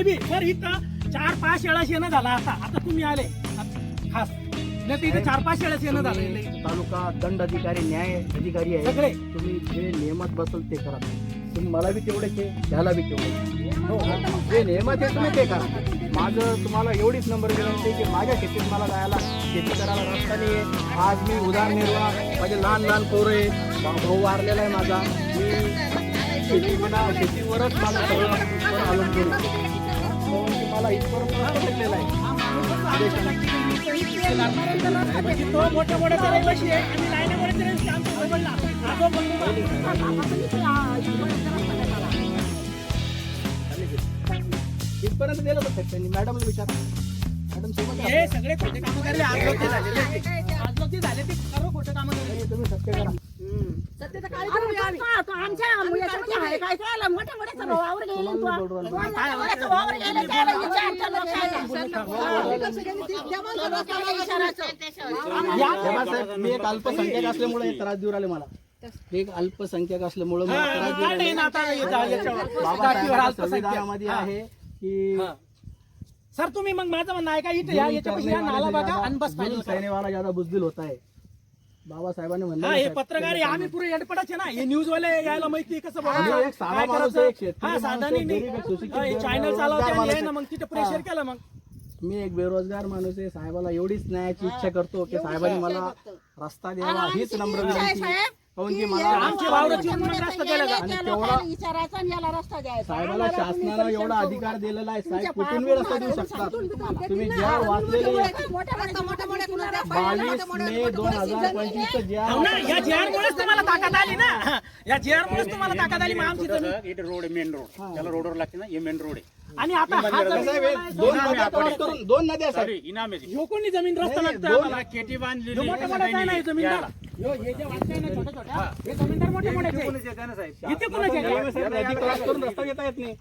Sir इथं चार पाच वेळाच येणं झाला आता. आता तुम्ही आले. खास. नाही तर इथे चार पाच वेळाच येणं झालं. तुम्ही तालुका दंड अधिकारी न्याय अधिकारी आहे. सगळे. तुम्ही जे नियमात बसल ते करा. तुम्ही मला बी तेवढेच आहे त्याला बी तेवढे. हो जे नियमात आहे तुम्ही ते करा. माझं तुम्हाला एवढीच नंबर विनंती आहे की माझ्या शेतीत मला जायला शेती करायला रस्ता नाही आहे आज मी उदारनिर्वाह माझे लहान लहान पोरं आहे. भा- भाऊ वारलेला आहे माझा. मी शेती बिना शेतीवरच मला सगळं अवलंबून आहे. मला इथपर्यंत रस्ता भेटलेला आहे. तो मोठ्या मोठ्या रहिवाशी आहे आणि इथपर्यंत होतं त्यांनी. मॅडमला विचार. मॅडम सोबत. हे सगळे खोटे कामं करले आज लोक झाले. ते सर्व खोटे कामं तुम्ही सत्य करा. आहे काय साहेब, मी एक अल्पसंख्याक असल्यामुळे हे. त्रास देऊ राहिले मला. एक अल्पसंख्याक असल्यामुळे मला त्रास देऊ राहिले. बाबासाहेबांच्या. संविधानामध्ये. आहे की. सर तुम्ही मग माझं म्हणणं आहे का इथे या याच्यापाशी या नाला बघा आणि बस फायनल करा. सैने वाला ज्यादा बुजदिल होता है बाबासाहेबांनी म्हणलं हा हे साहेब, पत्रकार आहे आम्ही पुरे एडपडाचे ना. हे न्यूज वाले यायला माहिती आहे कसं आम्ही बघा एक साधा माणूस आहे, एक शेतकरी हा माणूस साधा आहे, नाही गरीब आहे, सुशिक्षित चॅनल बेरोजगार चालवते आणि माणूस आहे ना आहे. मग तिथे प्रेशर. केलं मग. मी एक बेरोजगार माणूस आहे साहेबाला एवढीच न्यायाची इच्छा करतो की साहेबांनी मला रस्ता द्यावा हीच नम्र विनंती आहे. काहून की मला. आमची वावराची मग रस्ता. आणि तेवढा विचारायचा आणि याला रस्ता द्यायचा. साहेबाला शासनानं एवढा अधिकार दिलेला आहे साहेब. कुठून बी रस्ता देऊ शकतात? तुम्ही ज्या वाचलेले बावीस मे दोन हजार पंचवीस हो ना या जेआर मुळेच तुम्हाला ताकद आली ना. या जेआर मुळेच तुम्हाला ताकद आली मग आमची जमीन. इथे रोड मेन रोड. त्याला रोडवर लागते ना हे मेन रोड आहे. आणि आता हा जमीन दोन नद्या क्रॉस करून दोन नद्या साहेब. सॉरी इनाम आहे ती. ह्यो कोणी जमीन रस्ता लागतं आम्हाला. केटी बांधलेली ह्यो मोठ्या मोठ्या नाही जमीनदार. ह्यो हे जे वाटतंय ना छोट्या छोट्या हे. जमीनदार मोठे मोठे इथे कुणाचे नाही, साहेब, नदी क्रॉस करून रस्ता घेता येत नाही.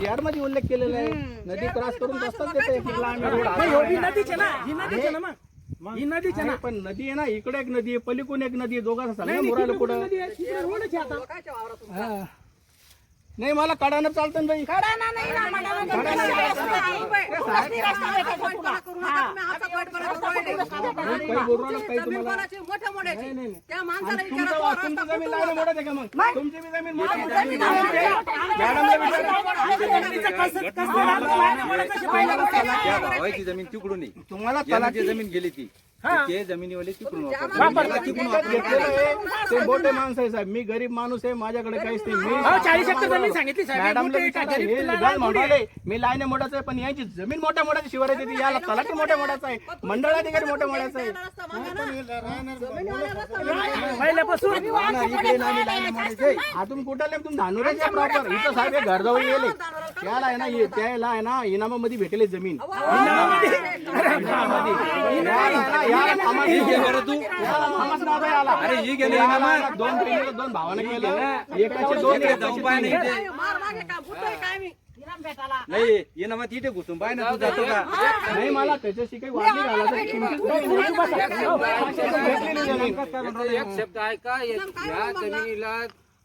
जीआरमध्ये उल्लेख केलेला आहे. नदी क्रॉस करून रस्ताच देता येत नाही. ह्यो ही नदीच आहे ना ही नदीच आहे ना मग. ही नदीच आहे ना. आहे, पण नदी आहे ना इकडे एक नदी आहे पलीकडून एक नदी आहे दोघांचा नाही, नाही, तिकडे पुढं नदी आहे, तिकडे रोडच आहे आता. हा. नाही मला कडानं चालतं बाई तुम्हाला नाही, तुमचं तुमची जमीन ना, मला तिकडून तुम्हाला जमीन गेली ती ते जमिनीवाले तिकडून वापरतात. वापरतात. घेतलेलं आहे. ते मोठे माणसं आहे साहेब मी गरीब माणूस आहे माझ्याकडे काहीच नाही. चाळीस एकर जमीन सांगितली. मी लाईने मोठाचं आहे पण यांची जमीन मोठ्या मोठ्याची शिवार येते याला तलाठी मोठ्या मोठ्याचा आहे. मंडळाधिकारी मोठ्या मोठ्याचा आहे. पहिल्यापासून इकडे लाईने. आतून तुम्ही धानुऱ्याचे प्रॉपर. इथं साहेब घरजवळ गेले. त्याला आहे ना हे- त्याला आहे ना इनामामध्ये भेटले जमीन. अरे ही गेली दोन भावाने एकाचे पाय तीन. नाही इथे. नाही. ये ना मग तिथे घुसून पाय ना तू जातो का? नाही मला त्याच्याशी काही. तुमची भेटलेली जमीन. एक शब्द आहे का या या जमिनीला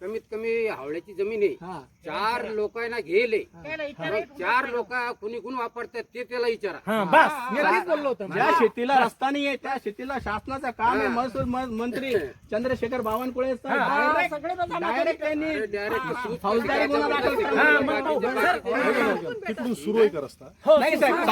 कमीत कमी हावड्याची जमीन आहे. हा. चार लोक ना घेले. चार लोक कुणी कुणी वापरतात ते त्याला विचारा. हा, बस. मी तेच बोललो होतो. ज्या शेतीला रस्ता नाही आहे त्या शेतीला शासनाचं काम आहे महसूल म- मंत्री चंद्रशेखर बावनकुळे डायरेक्ट हा, सर, तिकडून सुरू आहे का रस्ता?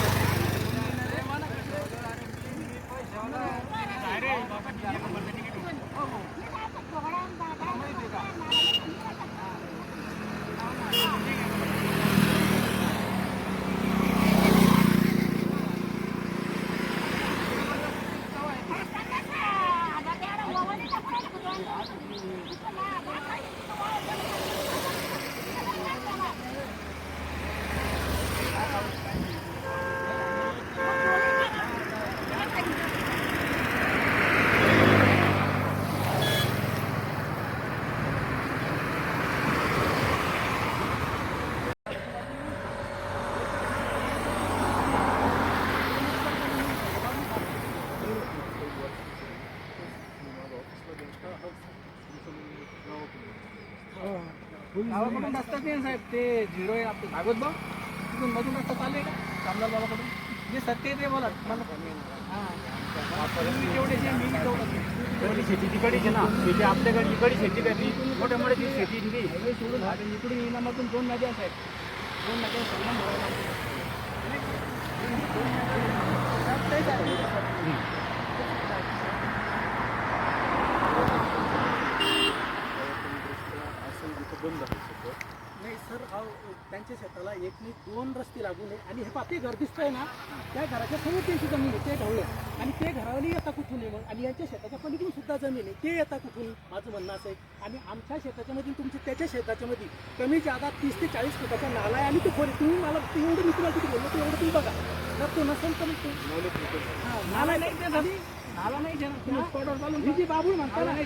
गावाकडून रस्ताच नाही साहेब ते झिरो आहे आपलं. भागवत बा तिथून मधून रस्ता चालू आहे का? कामदार बाबाकडून. जे सत्य आहे ते बोला. मला हां. जेवढे जे मी तेवढं. शेती तिकडीच आहे ना. शेती आपल्याकडे इकडे शेती करली मोठ्या मोठ्या शेती ती हायवे सोडून आता इकडून इनामातून दोन नद्या आहेत दोन नद्या संगम भरायला. लागले. रस्ताही चालू आहे. नाही सर हा त्यांच्या शेताला एक नाही दोन रस्ते लागून आहे आणि हे पापी घर दिसतंय ना त्या घराच्या समोर त्यांची जमीन आहे ते ढवळे. आणि ते घरावाली येता कुठून आहे मग. आणि यांच्या शेताच्या पलीकडून सुद्धा जमीन आहे ते येता कुठून? माझं म्हणणं असं आहे. आणि आमच्या शेताच्या मध्ये तुमची त्याच्या शेताच्या मध्ये कमी जादा तीस ते चाळीस फुटाचा नाला आहे आणि तो खोली तुम्ही मला एवढं मी तुम्हाला किती बोललो तेवढं तुम्ही बघा. जर तो नसेल तर मग तो- नाला नाही ते नाला नाही जे. बाबू म्हणता नाही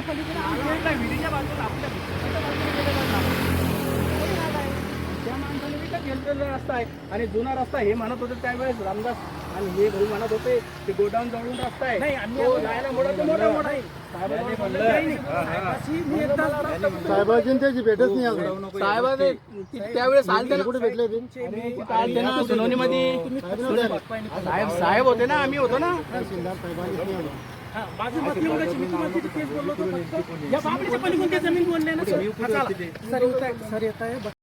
पलीकडे आमच्या आपल्या माणसाने विकत घेतलेला रस्ता आहे. आणि जुना रस्ता हे म्हणत होते त्यावेळेस रामदास आणि हे भाऊ म्हणत होते ते गोडाऊन जवळून रस्ता आहे. तो जायला मोठा मोठा मोठा आहे. साहेबाची त्याची भेटच नाही अजून. साहेबाने ती- त्यावेळेस आलते ना. कुठे भेटले आलते ना सुनावणीमध्ये साहेब साहेब होते ना आम्ही होतो ना. हा, माझी मी तुम्हाला तिथे बोललो होतो फक्त. या बाबडीच्या पलीकडून ते जमीन बोलले ना सर. हा, सर येत आहे.